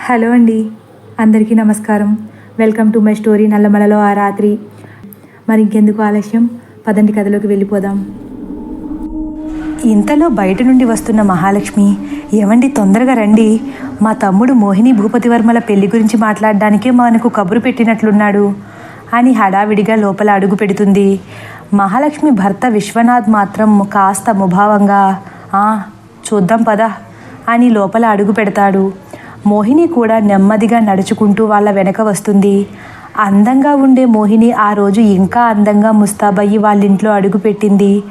Hello అండి. అందరికీ నమస్కారం. వెల్కమ్ టు మై స్టోరీ నల్లమలలో ఆ రాత్రి. మరి ఇంకెందుకు ఆలస్యం? పదండి కథలోకి వెళ్ళిపోదాం. ఇంతలో బయట నుండి వస్తున్న మహాలక్ష్మి ఏమండి తొందరగా రండి. మా తమ్ముడు మోహిని భూపతి వర్మల పెళ్ళి గురించి మాట్లాడడానికే మనకు కబురు పెట్టినట్లున్నాడు అని హడావిడిగా లోపల అడుగు పెడుతుంది. మహాలక్ష్మి భర్త విశ్వనాథ్ మాత్రం కాస్త ముభావంగా "ఆ, చూద్దాం పదా అని లోపల అడుగు పెడతాడు. మోహిని కూడా నెమ్మదిగా నడుచుకుంటూ వాళ్ళ వెనక వస్తుంది. అందంగా ఉండే మోహిని ఆ రోజు ఇంకా అందంగా ముస్తాబయ్యి వాళ్ళింట్లో అడుగుపెట్టింది.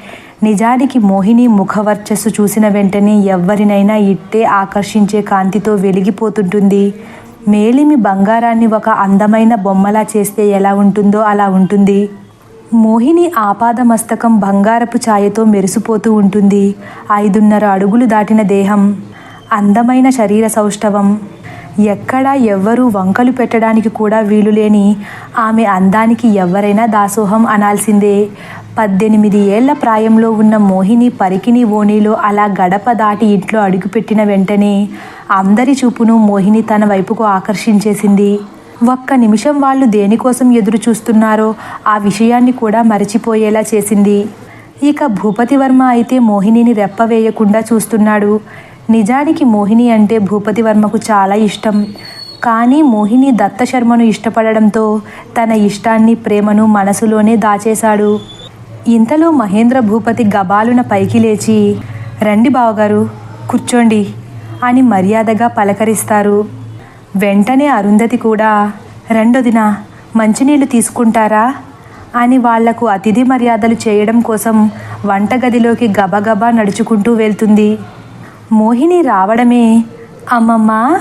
నిజానికి మోహిని ముఖవర్చస్సు చూసిన వెంటనే ఎవ్వరినైనా ఇట్టే ఆకర్షించే కాంతితో వెలిగిపోతుంటుంది. మేలిమి బంగారాన్ని ఒక అందమైన బొమ్మలా చేస్తే ఎలా ఉంటుందో అలా ఉంటుంది. మోహిని ఆపాదమస్తకం బంగారపు ఛాయతో మెరిసిపోతూ ఉంటుంది. ఐదున్నర అడుగులు దాటిన దేహం. అందమైన శరీర సౌష్ఠవం. ఎక్కడా ఎవ్వరూ వంకలు పెట్టడానికి కూడా వీలులేని ఆమె అందానికి ఎవరైనా దాసోహం అనాల్సిందే. పద్దెనిమిది ఏళ్ళ ప్రాయంలో ఉన్న మోహిని పరికిని ఓణిలో అలా గడప దాటి ఇంట్లో అడుగుపెట్టిన వెంటనే అందరి చూపును మోహిని తన వైపుకు ఆకర్షించేసింది. ఒక్క నిమిషం వాళ్ళు దేనికోసం ఎదురు చూస్తున్నారో ఆ విషయాన్ని కూడా మరచిపోయేలా చేసింది. ఇక భూపతి వర్మ అయితే మోహినిని రెప్పవేయకుండా చూస్తున్నాడు. నిజానికి మోహిని అంటే భూపతి వర్మకు చాలా ఇష్టం. కానీ మోహిని దత్త శర్మను ఇష్టపడడంతో తన ఇష్టాన్ని ప్రేమను మనసులోనే దాచేశాడు. ఇంతలో మహేంద్ర భూపతి గబాలున పైకి లేచి రండి బావగారు కూర్చోండి అని మర్యాదగా పలకరిస్తారు. వెంటనే అరుంధతి కూడా రెండొదిన మంచినీళ్ళు తీసుకుంటారా? అని వాళ్ళకు అతిథి మర్యాదలు చేయడం కోసం వంటగదిలోకి గబగబా నడుచుకుంటూ వెళ్తుంది. మోహిని రావడమే అమ్మమ్మ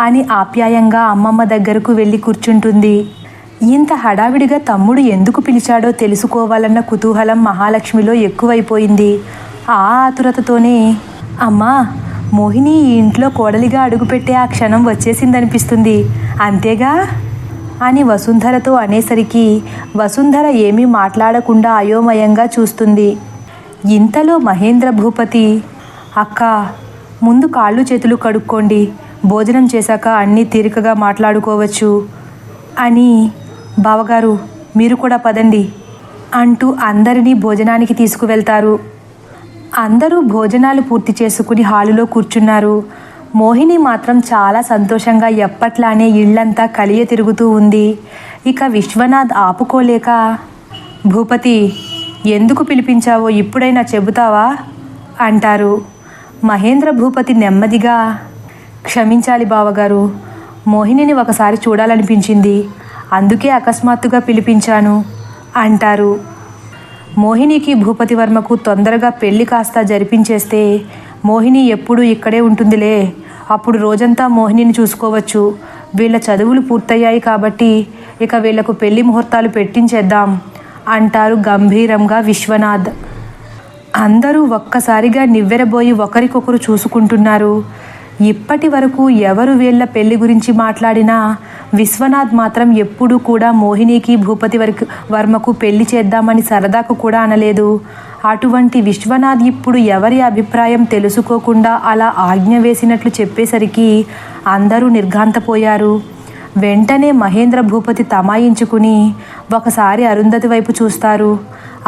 అని ఆప్యాయంగా అమ్మమ్మ దగ్గరకు వెళ్ళి కూర్చుంటుంది. ఇంత హడావిడిగా తమ్ముడు ఎందుకు పిలిచాడో తెలుసుకోవాలన్న కుతూహలం మహాలక్ష్మిలో ఎక్కువైపోయింది. ఆ ఆతురతతోనే అమ్మా మోహిని ఈ ఇంట్లో కోడలిగా అడుగుపెట్టే ఆ క్షణం వచ్చేసిందనిపిస్తుంది. అంతేగా? అని వసుంధరతో అనేసరికి వసుంధర ఏమీ మాట్లాడకుండా అయోమయంగా చూస్తుంది. ఇంతలో మహేంద్ర భూపతి అక్క ముందు కాళ్ళు చేతులు కడుక్కోండి. భోజనం చేశాక అన్నీ తీరికగా మాట్లాడుకోవచ్చు. అని బావగారు మీరు కూడా పదండి అంటూ అందరినీ భోజనానికి తీసుకువెళ్తారు. అందరూ భోజనాలు పూర్తి చేసుకుని హాలులో కూర్చున్నారు. మోహిని మాత్రం చాలా సంతోషంగా ఎప్పట్లానే ఇళ్ళంతా కలియ తిరుగుతూ ఉంది. ఇక విశ్వనాథ్ ఆపుకోలేక భూపతి ఎందుకు పిలిపించావో ఇప్పుడైనా చెబుతావా? అంటారు. మహేంద్ర భూపతి నెమ్మదిగా క్షమించాలి బావగారు మోహినిని ఒకసారి చూడాలనిపించింది. అందుకే అకస్మాత్తుగా పిలిపించాను అంటారు. మోహినికి భూపతి వర్మకు తొందరగా పెళ్ళి కాస్త జరిపించేస్తే మోహిని ఎప్పుడూ ఇక్కడే ఉంటుందిలే. అప్పుడు రోజంతా మోహినిని చూసుకోవచ్చు. వీళ్ళ చదువులు పూర్తయ్యాయి కాబట్టి ఇక వీళ్ళకు పెళ్ళి ముహూర్తాలు పెట్టించేద్దాం అంటారు గంభీరంగా విశ్వనాథ్. అందరూ ఒక్కసారిగా నివ్వెరబోయి ఒకరికొకరు చూసుకుంటున్నారు. ఇప్పటి వరకు ఎవరు వీళ్ళ పెళ్ళి గురించి మాట్లాడినా విశ్వనాథ్ మాత్రం ఎప్పుడూ కూడా మోహినికి భూపతి వరకు వర్మకు పెళ్ళి చేద్దామని సరదాకు కూడా అనలేదు. అటువంటి విశ్వనాథ్ ఇప్పుడు ఎవరి అభిప్రాయం తెలుసుకోకుండా అలా ఆజ్ఞ వేసినట్లు చెప్పేసరికి అందరూ నిర్ఘాంతపోయారు. వెంటనే మహేంద్ర భూపతి తమాయించుకుని ఒకసారి అరుంధతి వైపు చూస్తారు.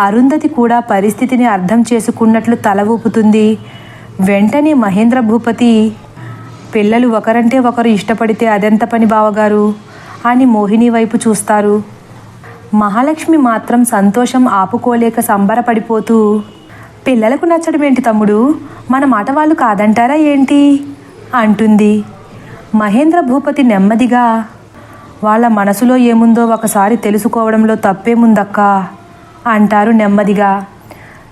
అరుంధతి కూడా పరిస్థితిని అర్థం చేసుకున్నట్లు తల ఊపుతుంది. వెంటనే మహేంద్ర భూపతి పిల్లలు ఒకరంటే ఒకరు ఇష్టపడితే అదెంత పని బావగారు అని మోహిని వైపు చూస్తారు. మహాలక్ష్మి మాత్రం సంతోషం ఆపుకోలేక సంబరపడిపోతూ పిల్లలకు నచ్చడం ఏంటి తమ్ముడు? మన మాట వాళ్ళు కాదంటారా ఏంటి అంటుంది. మహేంద్ర భూపతి నెమ్మదిగా వాళ్ళ మనసులో ఏముందో ఒకసారి తెలుసుకోవడంలో తప్పేముందక్కా అంటారు నెమ్మదిగా.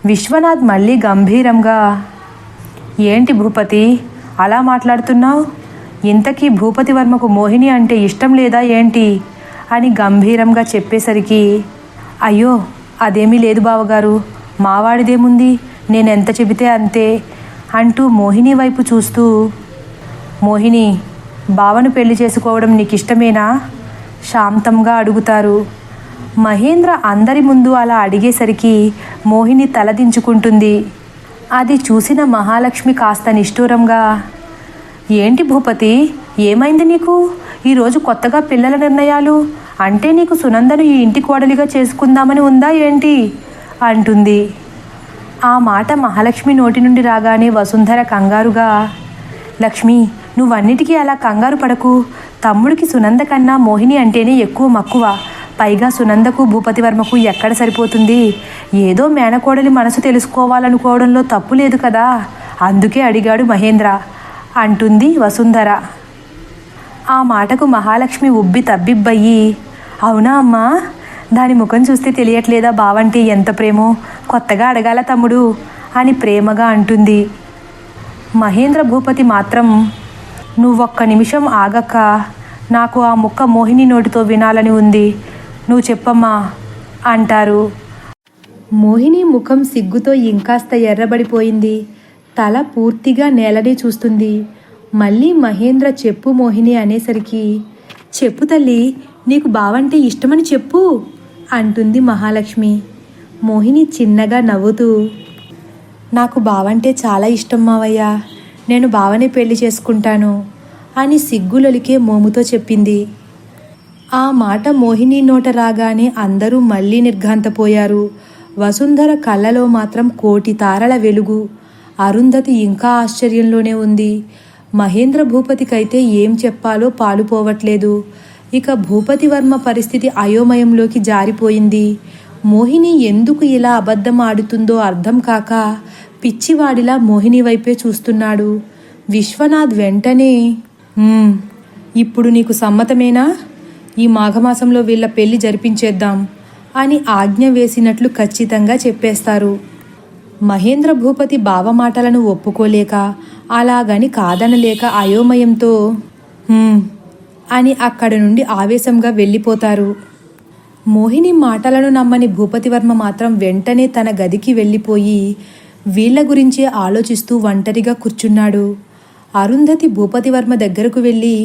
విశ్వనాథ్ మళ్ళీ గంభీరంగా ఏంటి భూపతి అలా మాట్లాడుతున్నావు? ఇంతకీ భూపతి వర్మకు మోహిని అంటే ఇష్టం లేదా ఏంటి? అని గంభీరంగా చెప్పేసరికి అయ్యో అదేమీ లేదు బావగారు మావాడిదేముంది? నేనెంత చెబితే అంతే అంటూ మోహిని వైపు చూస్తూ మోహిని బావను పెళ్ళి చేసుకోవడం నీకు ఇష్టమేనా శాంతంగా అడుగుతారు. మహేంద్ర అందరి ముందు అలా అడిగేసరికి మోహిని తలదించుకుంటుంది. అది చూసిన మహాలక్ష్మి కాస్త నిష్ఠూరంగా ఏంటి భూపతి ఏమైంది నీకు? ఈరోజు కొత్తగా పిల్లల నిర్ణయాలు? అంటే నీకు సునందను ఈ ఇంటి కోడలిగా చేసుకుందామని ఉందా ఏంటి? అంటుంది. ఆ మాట మహాలక్ష్మి నోటి నుండి రాగానే వసుంధర కంగారుగా లక్ష్మి నువ్వన్నిటికీ అలా కంగారు పడకు. తమ్ముడికి సునంద కన్నా మోహిని అంటేనే ఎక్కువ మక్కువ. పైగా సునందకు భూపతివర్మకు ఎక్కడ సరిపోతుంది? ఏదో మేనకోడలి మనసు తెలుసుకోవాలనుకోవడంలో తప్పు లేదు కదా? అందుకే అడిగాడు మహేంద్ర. అంటుంది వసుంధర. ఆ మాటకు మహాలక్ష్మి ఉబ్బి తబ్బిబ్బయ్యి అవునా అమ్మా? దాని ముఖం చూస్తే తెలియట్లేదా బావంటే ఎంత ప్రేమో? కొత్తగా అడగాల తమ్ముడు అని ప్రేమగా అంటుంది. మహేంద్ర భూపతి మాత్రం నువ్వొక్క నిమిషం ఆగక్క. నాకు ఆ ముక్క మోహిని నోటితో వినాలని ఉంది. నువ్వు చెప్పమ్మా అంటారు. మోహిని ముఖం సిగ్గుతో ఇంకాస్త ఎర్రబడిపోయింది. తల పూర్తిగా నేలనే చూస్తుంది. మళ్ళీ మహేంద్ర చెప్పు మోహిని అనేసరికి చెప్పు తల్లి నీకు బావంటే ఇష్టమని చెప్పు అంటుంది మహాలక్ష్మి. మోహిని చిన్నగా నవ్వుతూ నాకు బావంటే చాలా ఇష్టం మావయ్య నేను బావనే పెళ్ళి చేసుకుంటాను అని సిగ్గులొలికే మోముతో చెప్పింది. ఆ మాట మోహిని నోట రాగానే అందరూ మళ్ళీ నిర్ఘాంతపోయారు. వసుంధర కళ్ళలో మాత్రం కోటి తారల వెలుగు. అరుంధతి ఇంకా ఆశ్చర్యంలోనే ఉంది. మహేంద్ర భూపతికైతే ఏం చెప్పాలో పాలుపోవట్లేదు ఇక భూపతి వర్మ పరిస్థితి అయోమయంలోకి జారిపోయింది. మోహిని ఎందుకు ఇలా అబద్ధం ఆడుతుందో అర్థం కాక పిచ్చివాడిలా మోహిని వైపే చూస్తున్నాడు. విశ్వనాథ్ వెంటనే ఇప్పుడు నీకు సమ్మతమేనా? ఈ మాఘమాసంలో వీళ్ళ పెళ్ళి జరిపించేద్దాం అని ఆజ్ఞ వేసినట్లు ఖచ్చితంగా చెప్పేస్తారు. మహేంద్ర భూపతి బావమాటలను ఒప్పుకోలేక అలాగని కాదనలేక అయోమయంతో అని అక్కడ నుండి ఆవేశంగా వెళ్ళిపోతారు. మోహిని మాటలను నమ్మని భూపతివర్మ మాత్రం వెంటనే తన గదికి వెళ్ళిపోయి వీళ్ళ గురించే ఆలోచిస్తూ ఒంటరిగా కూర్చున్నాడు. అరుంధతి భూపతివర్మ దగ్గరకు వెళ్ళి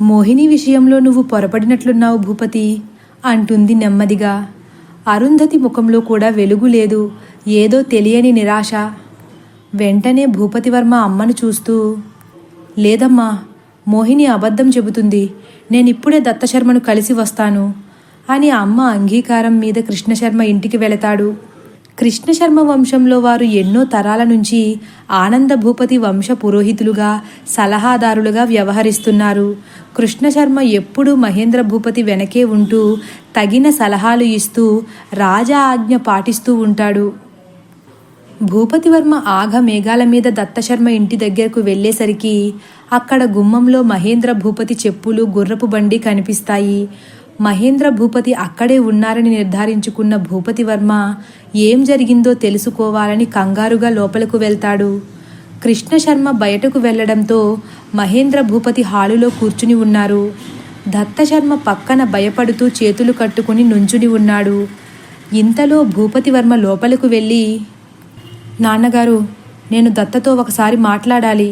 మోహిని విషయంలో నువ్వు పొరపడినట్లున్నావు భూపతి అంటుంది నెమ్మదిగా. అరుంధతి ముఖంలో కూడా వెలుగు లేదు ఏదో తెలియని నిరాశ. వెంటనే భూపతివర్మ అమ్మను చూస్తూ లేదమ్మా మోహిని అబద్ధం చెబుతుంది నేనిప్పుడే దత్తశర్మను కలిసి వస్తాను అని అమ్మ అంగీకారం మీద కృష్ణశర్మ ఇంటికి వెళతాడు. కృష్ణశర్మ వంశంలో వారు ఎన్నో తరాల నుంచి ఆనంద భూపతి వంశ పురోహితులుగా సలహాదారులుగా వ్యవహరిస్తున్నారు. కృష్ణశర్మ ఎప్పుడూ మహేంద్ర భూపతి వెనకే ఉంటూ తగిన సలహాలు ఇస్తూ రాజా ఆజ్ఞ పాటిస్తూ ఉంటాడు. భూపతివర్మ ఆఘ మేఘాల మీద దత్తశర్మ ఇంటి దగ్గరకు వెళ్ళేసరికి అక్కడ గుమ్మంలో మహేంద్ర భూపతి చెప్పులు గుర్రపు బండి కనిపిస్తాయి. మహేంద్ర భూపతి అక్కడే ఉన్నారని నిర్ధారించుకున్న భూపతి వర్మ ఏం జరిగిందో తెలుసుకోవాలని కంగారుగా లోపలకు వెళ్తాడు. కృష్ణశర్మ బయటకు వెళ్ళడంతో మహేంద్ర భూపతి హాలులో కూర్చుని ఉన్నారు. దత్తశర్మ పక్కన భయపడుతూ చేతులు కట్టుకుని నుంచుని ఉన్నాడు. ఇంతలో భూపతి వర్మ లోపలకు వెళ్ళి నాన్నగారు నేను దత్తతో ఒకసారి మాట్లాడాలి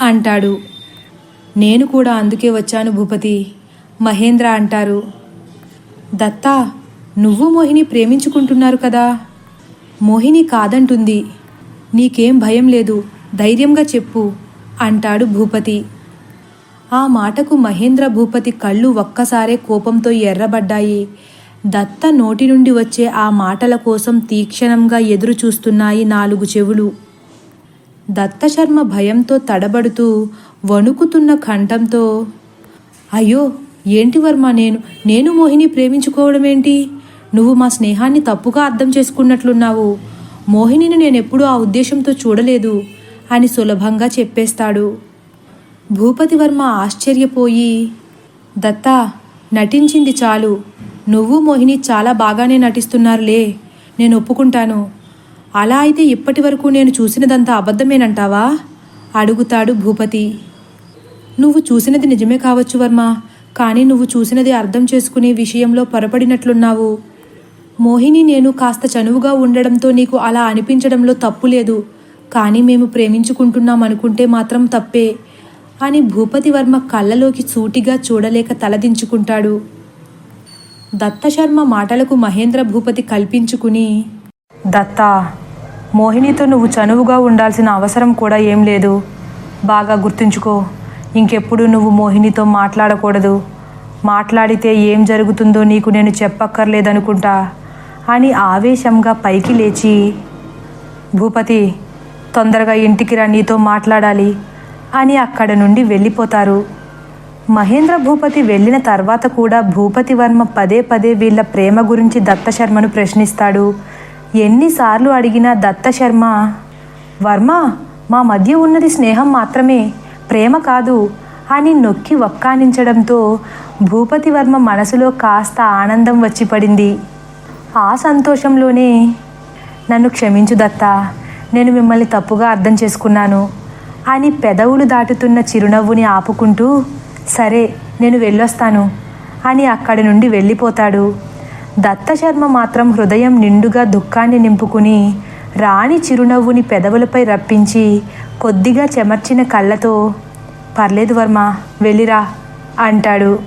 అంటాడు. నేను కూడా అందుకే వచ్చాను భూపతి. మహేంద్ర అంటారు. దత్తా నువ్వు మోహిని ప్రేమించుకుంటున్నారు కదా? మోహిని కాదంటుంది. నీకేం భయం లేదు ధైర్యంగా చెప్పు అంటాడు భూపతి. ఆ మాటకు మహేంద్ర భూపతి కళ్ళు ఒక్కసారే కోపంతో ఎర్రబడ్డాయి. దత్త నోటి నుండి వచ్చే ఆ మాటల కోసం తీక్షణంగా ఎదురు చూస్తున్నాయి నాలుగు చెవులు. దత్తశర్మ భయంతో తడబడుతూ వణుకుతున్న కంఠంతో అయ్యో ఏంటి వర్మ నేను? నేను మోహిని ప్రేమించుకోవడం ఏంటి నువ్వు మా స్నేహాన్ని తప్పుగా అర్థం చేసుకున్నట్లున్నావు. మోహినిని నేనెప్పుడూ ఆ ఉద్దేశంతో చూడలేదు అని సులభంగా చెప్పేస్తాడు. భూపతి వర్మ ఆశ్చర్యపోయి దత్తా నటించింది చాలు. నువ్వు మోహిని చాలా బాగానే నటిస్తున్నారులే. నేను ఒప్పుకుంటాను. అలా అయితే ఇప్పటి వరకు నేను చూసినదంతా అబద్ధమేనంటావా? అడుగుతాడు భూపతి. నువ్వు చూసినది నిజమే కావచ్చు వర్మ. కానీ నువ్వు చూసినది అర్థం చేసుకునే విషయంలో పొరపడినట్లున్నావు. మోహిని నేను కాస్త చనువుగా ఉండడంతో నీకు అలా అనిపించడంలో తప్పు లేదు. కానీ మేము ప్రేమించుకుంటున్నాం అనుకుంటే మాత్రం తప్పే అని భూపతివర్మ కళ్ళలోకి సూటిగా చూడలేక తలదించుకుంటాడు. దత్తశర్మ మాటలకు మహేంద్ర భూపతి కల్పించుకుని దత్తా మోహినితో నువ్వు చనువుగా ఉండాల్సిన అవసరం కూడా ఏం లేదు. బాగా గుర్తుంచుకో. ఇంకెప్పుడు నువ్వు మోహినితో మాట్లాడకూడదు. మాట్లాడితే ఏం జరుగుతుందో నీకు నేను చెప్పక్కర్లేదనుకుంటా అని ఆవేశంగా పైకి లేచి భూపతి తొందరగా ఇంటికి రా నీతో మాట్లాడాలి అని అక్కడ నుండి వెళ్ళిపోతారు. మహేంద్ర భూపతి వెళ్ళిన తర్వాత కూడా భూపతి వర్మ పదే పదే వీళ్ళ ప్రేమ గురించి దత్తశర్మను ప్రశ్నిస్తాడు. ఎన్నిసార్లు అడిగినా దత్తశర్మ వర్మ మా మధ్య ఉన్నది స్నేహం మాత్రమే. ప్రేమ కాదు అని నొక్కి వక్కానించడంతో భూపతి వర్మ మనసులో కాస్త ఆనందం వచ్చి పడింది. ఆ సంతోషంలోనే నన్ను క్షమించు దత్తా నేను మిమ్మల్ని తప్పుగా అర్థం చేసుకున్నాను అని పెదవులు దాటుతున్న చిరునవ్వుని ఆపుకుంటూ సరే నేను వెళ్ళొస్తాను అని అక్కడి నుండి వెళ్ళిపోతాడు. దత్త శర్మ మాత్రం హృదయం నిండుగా దుఃఖాన్ని నింపుకుని రాణి చిరునవ్వుని పెదవులపై రప్పించి కొద్దిగా చెమర్చిన కళ్ళతో పర్లేదు వర్మ వెళ్ళిరా అంటాడు.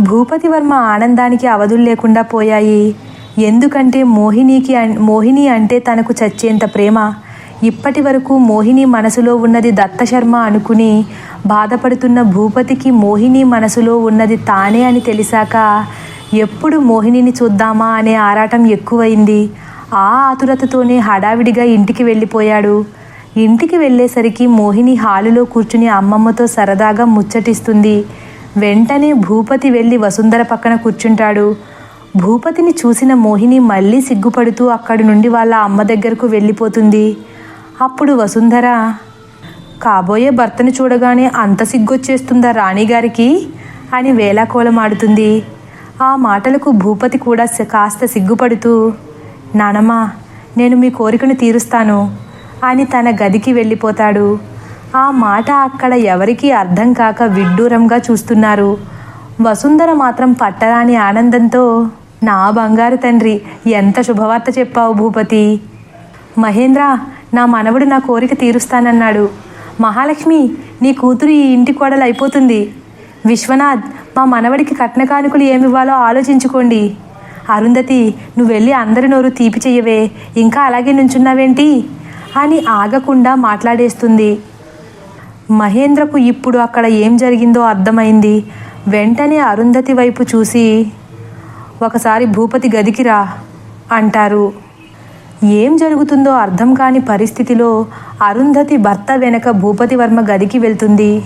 భూపతి వర్మ ఆనందానికి అవధులు లేకుండా పోయాయి. ఎందుకంటే మోహినికి అన్- మోహిని అంటే తనకు చచ్చేంత ప్రేమ. ఇప్పటి వరకు మోహిని మనసులో ఉన్నది దత్తశర్మ అనుకుని బాధపడుతున్న భూపతికి మోహిని మనసులో ఉన్నది తానే అని తెలిసాక ఎప్పుడు మోహినిని చూద్దామా అనే ఆరాటం ఎక్కువైంది. ఆ ఆతురతతోనే హడావిడిగా ఇంటికి వెళ్ళిపోయాడు. ఇంటికి వెళ్ళేసరికి మోహిని హాలులో కూర్చుని అమ్మమ్మతో సరదాగా ముచ్చటిస్తుంది. వెంటనే భూపతి వెళ్ళి వసుంధర పక్కన కూర్చుంటాడు. భూపతిని చూసిన మోహిని మళ్ళీ సిగ్గుపడుతూ అక్కడి నుండి వాళ్ళ అమ్మ దగ్గరకు వెళ్ళిపోతుంది. అప్పుడు వసుంధర కాబోయే భర్తను చూడగానే అంత సిగ్గొచ్చేస్తుందా రాణిగారికి? అని వేలాకోళం ఆడుతుంది ఆ మాటలకు భూపతి కూడా కాస్త సిగ్గుపడుతూ నానమ్మా నేను మీ కోరికను తీరుస్తాను. అని తన గదికి వెళ్ళిపోతాడు. ఆ మాట అక్కడ ఎవరికీ అర్థం కాక విడ్డూరంగా చూస్తున్నారు. వసుంధర మాత్రం పట్టరాని ఆనందంతో నా బంగారు తండ్రి ఎంత శుభవార్త చెప్పావు భూపతి. మహేంద్ర నా మనవడు నా కోరిక తీరుస్తానన్నాడు. మహాలక్ష్మి నీ కూతురు ఈ ఇంటి కోడలు అయిపోతుంది విశ్వనాథ్ మా మనవడికి కట్న కానుకలు ఏమివ్వాలో ఆలోచించుకోండి. అరుంధతి నువ్వు వెళ్ళి అందరి నోరు తీపి చెయ్యవే. ఇంకా అలాగే నుంచున్నావేంటి? అని ఆగకుండా మాట్లాడేస్తుంది. మహేంద్రకు ఇప్పుడు అక్కడ ఏం జరిగిందో అర్థమైంది. వెంటనే అరుంధతి వైపు చూసి ఒకసారి భూపతి గదికిరా అంటారు. ఏం జరుగుతుందో అర్థం కాని పరిస్థితిలో అరుంధతి భర్త వెనక భూపతి వర్మ గదికి వెళ్తుంది.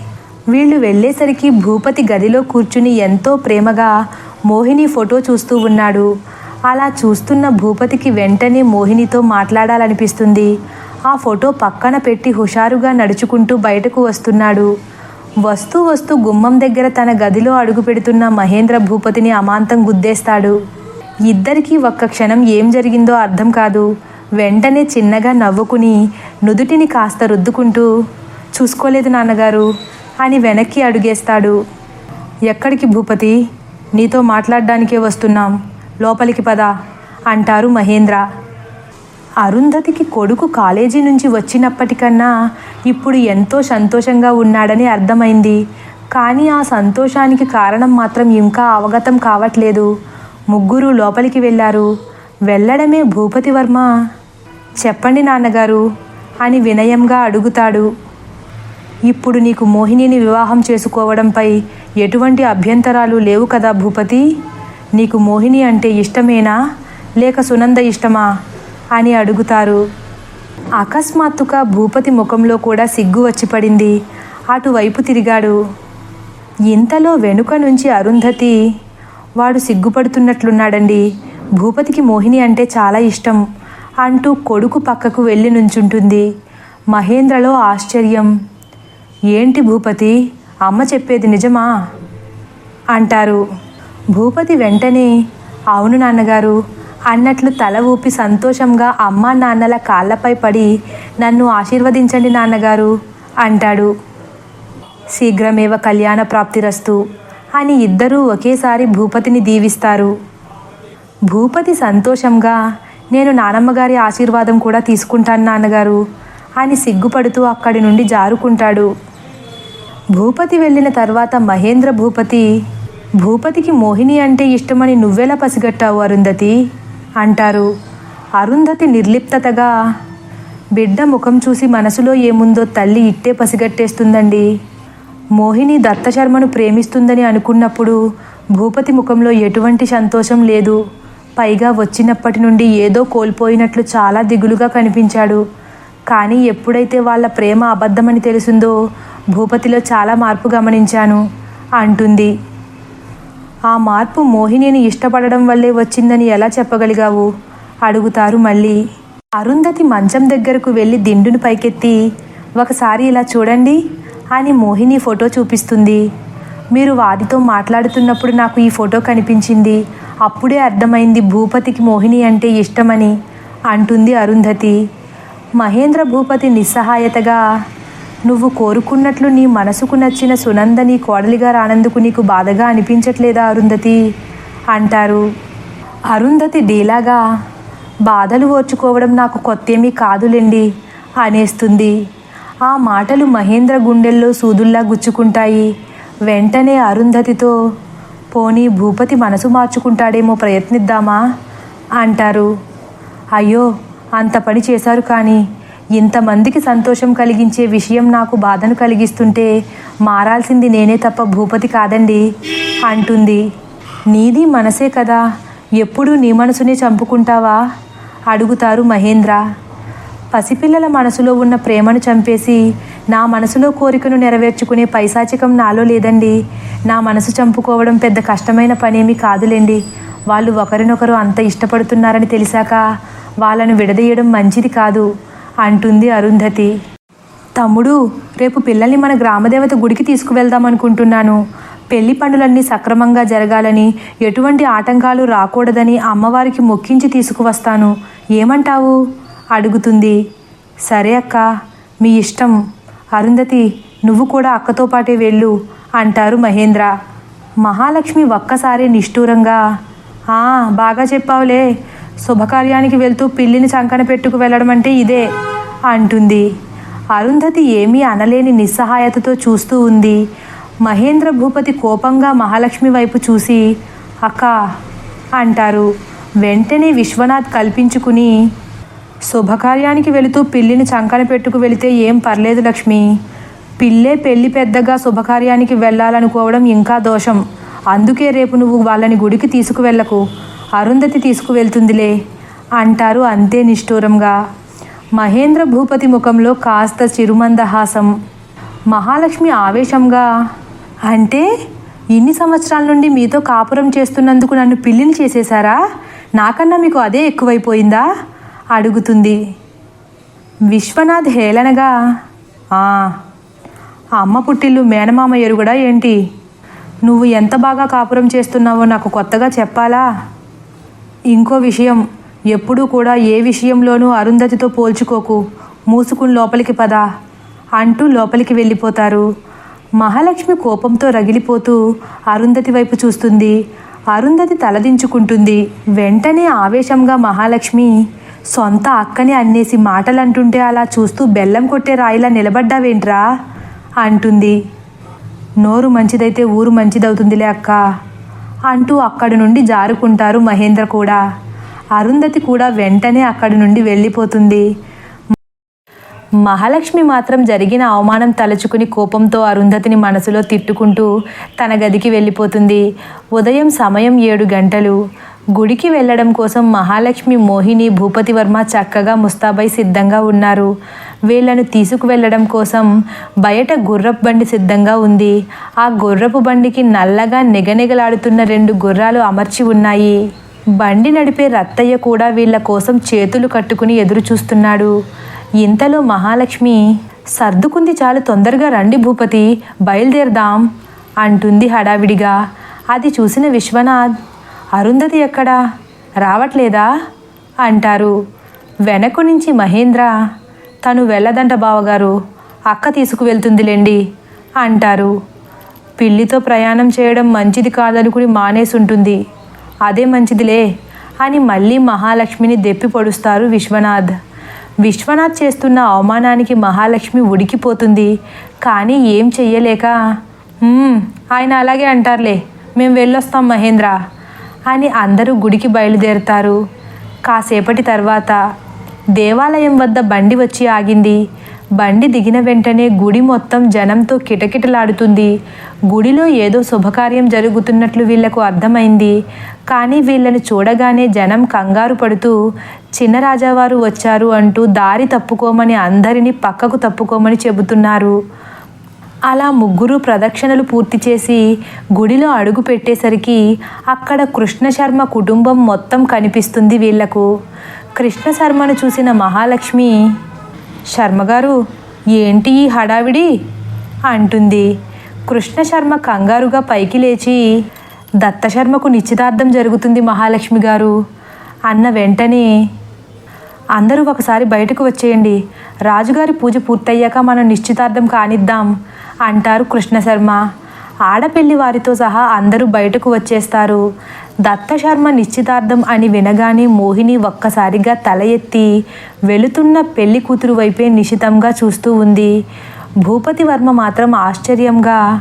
వీళ్ళు వెళ్ళేసరికి భూపతి గదిలో కూర్చుని ఎంతో ప్రేమగా మోహిని ఫోటో చూస్తూ ఉన్నాడు. అలా చూస్తున్న భూపతికి వెంటనే మోహినితో మాట్లాడాలనిపిస్తుంది. ఆ ఫోటో పక్కన పెట్టి హుషారుగా నడుచుకుంటూ బయటకు వస్తున్నాడు. వస్తూ వస్తూ గుమ్మం దగ్గర తన గదిలో అడుగు పెడుతున్న మహేంద్ర భూపతిని అమాంతం గుద్దేస్తాడు. ఇద్దరికీ ఒక్క క్షణం ఏం జరిగిందో అర్థం కాదు. వెంటనే చిన్నగా నవ్వుకుని నుదుటిని కాస్త రుద్దుకుంటూ చూసుకోలేదు నాన్నగారు అని వెనక్కి అడుగేస్తాడు. ఎక్కడికి భూపతి? నీతో మాట్లాడడానికే వస్తున్నాం. లోపలికి పద అంటారు మహేంద్ర. అరుంధతికి కొడుకు కాలేజీ నుంచి వచ్చినప్పటికన్నా ఇప్పుడు ఎంతో సంతోషంగా ఉన్నాడని అర్థమైంది. కానీ ఆ సంతోషానికి కారణం మాత్రం ఇంకా అవగతం కావట్లేదు. ముగ్గురు లోపలికి వెళ్ళారు. వెళ్ళడమే భూపతి వర్మ. చెప్పండి నాన్నగారు అని వినయంగా అడుగుతాడు. ఇప్పుడు నీకు మోహినిని వివాహం చేసుకోవడంపై ఎటువంటి అభ్యంతరాలు లేవు కదా భూపతి. నీకు మోహిని అంటే ఇష్టమేనా? లేక సునంద ఇష్టమా? అని అడుగుతారు. అకస్మాత్తుగా భూపతి ముఖంలో కూడా సిగ్గు వచ్చి పడింది. అటువైపు తిరిగాడు. ఇంతలో వెనుక నుంచి అరుంధతి వాడు సిగ్గుపడుతున్నట్లున్నాడండి. భూపతికి మోహిని అంటే చాలా ఇష్టం అంటూ కొడుకు పక్కకు వెళ్ళి నుంచుంటుంది. మహేంద్రలో ఆశ్చర్యం. ఏంటి భూపతి? అమ్మ చెప్పేది నిజమా? అంటారు. భూపతి వెంటనే అవును నాన్నగారు అన్నట్లు తల ఊపి సంతోషంగా అమ్మా నాన్నల కాళ్ళపై పడి నన్ను ఆశీర్వదించండి నాన్నగారు అంటాడు. శీఘ్రమేవ కళ్యాణ ప్రాప్తిరస్తు అని ఇద్దరూ ఒకేసారి భూపతిని దీవిస్తారు. భూపతి సంతోషంగా నేను నానమ్మగారి ఆశీర్వాదం కూడా తీసుకుంటాను నాన్నగారు అని సిగ్గుపడుతూ అక్కడి నుండి జారుకుంటాడు. భూపతి వెళ్ళిన తర్వాత మహేంద్ర భూపతి భూపతికి మోహిని అంటే ఇష్టమని నువ్వెలా పసిగట్టావు అరుంధతి అంటారు. అరుంధతి నిర్లిప్తతగా బిడ్డ ముఖం చూసి మనసులో ఏముందో తల్లి ఇట్టే పసిగట్టేస్తుందండి. మోహిని దత్తశర్మను ప్రేమిస్తుందని అనుకున్నప్పుడు భూపతి ముఖంలో ఎటువంటి సంతోషం లేదు. పైగా వచ్చినప్పటి నుండి ఏదో కోల్పోయినట్లు చాలా దిగులుగా కనిపించాడు. కానీ ఎప్పుడైతే వాళ్ళ ప్రేమ అబద్ధమని తెలిసిందో భూపతిలో చాలా మార్పు గమనించాను అంటుంది. ఆ మార్పు మోహినిని ఇష్టపడడం వల్లే వచ్చిందని ఎలా చెప్పగలిగావు? అడుగుతారు మళ్ళీ. అరుంధతి మంచం దగ్గరకు వెళ్ళి దిండును పైకెత్తి ఒకసారి ఇలా చూడండి అని మోహిని ఫోటో చూపిస్తుంది. మీరు వారితో మాట్లాడుతున్నప్పుడు నాకు ఈ ఫోటో కనిపించింది. అప్పుడే అర్థమైంది భూపతికి మోహిని అంటే ఇష్టమని అంటుంది అరుంధతి. మహేంద్ర భూపతి నిస్సహాయతగా నువ్వు కోరుకున్నట్లు నీ మనసుకు నచ్చిన సునంద నీ కోడలిగా రానందుకు నీకు బాధగా అనిపించట్లేదా అరుంధతి? అంటారు. అరుంధతి డీలాగా బాధలు ఓర్చుకోవడం నాకు కొత్తేమీ కాదులేండి అనేస్తుంది. ఆ మాటలు మహేంద్ర గుండెల్లో సూదుల్లా గుచ్చుకుంటాయి. వెంటనే అరుంధతితో పోనీ భూపతి మనసు మార్చుకుంటాడేమో ప్రయత్నిద్దామా? అంటారు. అయ్యో అంత పని చేశారు కానీ ఇంతమందికి సంతోషం కలిగించే విషయం నాకు బాధను కలిగిస్తుంటే మారాల్సింది నేనే తప్ప భూపతి కాదండి. అంటుంది నీది మనసే కదా ఎప్పుడూ నీ మనసునే చంపుకుంటావా? అడుగుతారు మహేంద్ర. పసిపిల్లల మనసులో ఉన్న ప్రేమను చంపేసి నా మనసులో కోరికను నెరవేర్చుకునే పైశాచికం నాలో లేదండి. నా మనసు చంపుకోవడం పెద్ద కష్టమైన పనేమీ కాదులేండి. వాళ్ళు ఒకరినొకరు అంత ఇష్టపడుతున్నారని తెలిసాక వాళ్ళను విడదీయడం మంచిది కాదు. అంటుంది అరుంధతి. తమ్ముడు రేపు పిల్లల్ని మన గ్రామదేవత గుడికి తీసుకువెళ్దాం అనుకుంటున్నాను. పెళ్ళి పనులన్నీ సక్రమంగా జరగాలని ఎటువంటి ఆటంకాలు రాకూడదని అమ్మవారికి మొక్కించి తీసుకువస్తాను. ఏమంటావు? అడుగుతుంది. సరే అక్క మీ ఇష్టం. అరుంధతి నువ్వు కూడా అక్కతో పాటే వెళ్ళు అంటారు మహేంద్ర. మహాలక్ష్మి ఒక్కసారి నిష్ఠూరంగా బాగా చెప్పావులే. శుభకార్యానికి వెళ్తూ పిల్లిని చంకన పెట్టుకు వెళ్ళడం అంటే ఇదే అంటుంది. అరుంధతి ఏమీ అనలేని నిస్సహాయతతో చూస్తూ ఉంది. మహేంద్ర భూపతి కోపంగా మహాలక్ష్మి వైపు చూసి అక్క అంటారు. వెంటనే విశ్వనాథ్ కల్పించుకుని శుభకార్యానికి వెళుతూ పిల్లిని చంకన పెట్టుకు వెళితే ఏం పర్లేదు లక్ష్మి. పిల్లే పెళ్ళి పెద్దగా శుభకార్యానికి వెళ్ళాలనుకోవడం ఇంకా దోషం. అందుకే రేపు నువ్వు వాళ్ళని గుడికి తీసుకువెళ్ళకు అరుంధతి తీసుకువెళ్తుందిలే అంటారు అంతే నిష్ఠూరంగా. మహేంద్ర భూపతి ముఖంలో కాస్త చిరుమందహాసం. మహాలక్ష్మి ఆవేశంగా అంటే ఇన్ని సంవత్సరాల నుండి మీతో కాపురం చేస్తున్నందుకు నన్ను పిల్లిని చేసేశారా? నాకన్నా మీకు అదే ఎక్కువైపోయిందా? అడుగుతుంది. విశ్వనాథ్ హేళనగా అమ్మ పుట్టిల్లు మేనమామ ఎరుగుడా ఏంటి? నువ్వు ఎంత బాగా కాపురం చేస్తున్నావో నాకు కొత్తగా చెప్పాలా? ఇంకో విషయం ఎప్పుడూ కూడా ఏ విషయంలోనూ అరుంధతితో పోల్చుకోకు. మూసుకుని లోపలికి పద. అంటూ లోపలికి వెళ్ళిపోతారు. మహాలక్ష్మి కోపంతో రగిలిపోతూ అరుంధతి వైపు చూస్తుంది. అరుంధతి తలదించుకుంటుంది. వెంటనే ఆవేశంగా మహాలక్ష్మి సొంత అక్కని అన్నేసి మాటలంటుంటే అలా చూస్తూ బెల్లం కొట్టే రాయిలా నిలబడ్డావేంట్రా? అంటుంది. నోరు మంచిదైతే ఊరు మంచిదవుతుందిలే అక్క. అంటూ అక్కడి నుండి జారుకుంటారు మహేంద్ర కూడా. అరుంధతి కూడా వెంటనే అక్కడి నుండి వెళ్ళిపోతుంది. మహాలక్ష్మి మాత్రం జరిగిన అవమానం తలుచుకుని కోపంతో అరుంధతిని మనసులో తిట్టుకుంటూ తన గదికి వెళ్ళిపోతుంది. ఉదయం సమయం ఏడు గంటలు. గుడికి వెళ్ళడం కోసం మహాలక్ష్మి మోహిని భూపతి వర్మ చక్కగా ముస్తాబై సిద్ధంగా ఉన్నారు. వీళ్ళను తీసుకువెళ్ళడం కోసం బయట గుర్రపు బండి సిద్ధంగా ఉంది. ఆ గుర్రపు బండికి నల్లగా నిగనిగలాడుతున్న రెండు గుర్రాలు అమర్చి ఉన్నాయి. బండి నడిపే రత్తయ్య కూడా వీళ్ళ కోసం చేతులు కట్టుకుని ఎదురు చూస్తున్నాడు ఇంతలో మహాలక్ష్మి సర్దుకుంది చాలు తొందరగా రండి భూపతి బయలుదేరదాం అంటుంది హడావిడిగా. అది చూసిన విశ్వనాథ్ అరుంధతి ఎక్కడా? రావట్లేదా? అంటారు. వెనక నుంచి మహేంద్ర తను వెళ్ళదంట బావగారు. అక్క తీసుకువెళ్తుందిలేండి అంటారు. పిల్లితో ప్రయాణం చేయడం మంచిది కాదనుకుని మానేసుంటుంది. అదే మంచిదిలే అని మళ్ళీ మహాలక్ష్మిని దెప్పి పొడుస్తారు విశ్వనాథ్. విశ్వనాథ్ చేస్తున్న అవమానానికి మహాలక్ష్మి ఉడికిపోతుంది. కానీ ఏం చెయ్యలేక ఆయన అలాగే అంటారులే మేము వెళ్ళొస్తాం మహేంద్ర అని అందరూ గుడికి బయలుదేరుతారు. కాసేపటి తర్వాత దేవాలయం వద్ద బండి వచ్చి ఆగింది. బండి దిగిన వెంటనే గుడి మొత్తం జనంతో కిటకిటలాడుతుంది. గుడిలో ఏదో శుభకార్యం జరుగుతున్నట్లు వీళ్ళకు అర్థమైంది. కానీ వీళ్ళని చూడగానే జనం కంగారు పడుతూ చిన్నరాజావారు వచ్చారు అంటూ దారి తప్పుకోమని అందరినీ పక్కకు తప్పుకోమని చెబుతున్నారు. అలా ముగ్గురు ప్రదక్షిణలు పూర్తి చేసి గుడిలో అడుగు పెట్టేసరికి అక్కడ కృష్ణశర్మ కుటుంబం మొత్తం కనిపిస్తుంది వీళ్ళకు. కృష్ణ శర్మను చూసిన మహాలక్ష్మి శర్మగారు ఏంటి ఈ హడావిడి? అంటుంది. కృష్ణ శర్మ కంగారుగా పైకి లేచి దత్త శర్మకు నిశ్చితార్థం జరుగుతుంది మహాలక్ష్మి గారు అన్న వెంటనే అందరూ ఒకసారి బయటకు వచ్చేయండి. రాజుగారి పూజ పూర్తయ్యాక మనం నిశ్చితార్థం కానిద్దాం అంటారు కృష్ణ శర్మ. ఆడపెళ్ళి వారితో సహా అందరూ బయటకు వచ్చేస్తారు. దత్త శర్మ నిశ్చితార్థం అని వినగానే మోహిని ఒక్కసారిగా తల ఎత్తి వెళుతున్న పెళ్ళి కూతురు వైపే నిశితంగా చూస్తూ ఉంది. భూపతి వర్మ మాత్రం ఆశ్చర్యంగా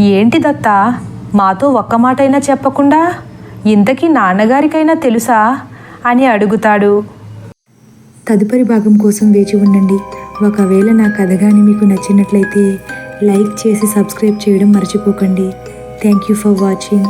ఏంటి దత్త మాతో ఒక్క మాటైనా చెప్పకుండా ఇంతకీ నాన్నగారికైనా తెలుసా? అని అడుగుతాడు. తదుపరి భాగం కోసం వేచి ఉండండి. ఒకవేళ నా కథ కానీ మీకు నచ్చినట్లయితే లైక్ చేసి సబ్స్క్రైబ్ చేయడం మర్చిపోకండి. Thank you for watching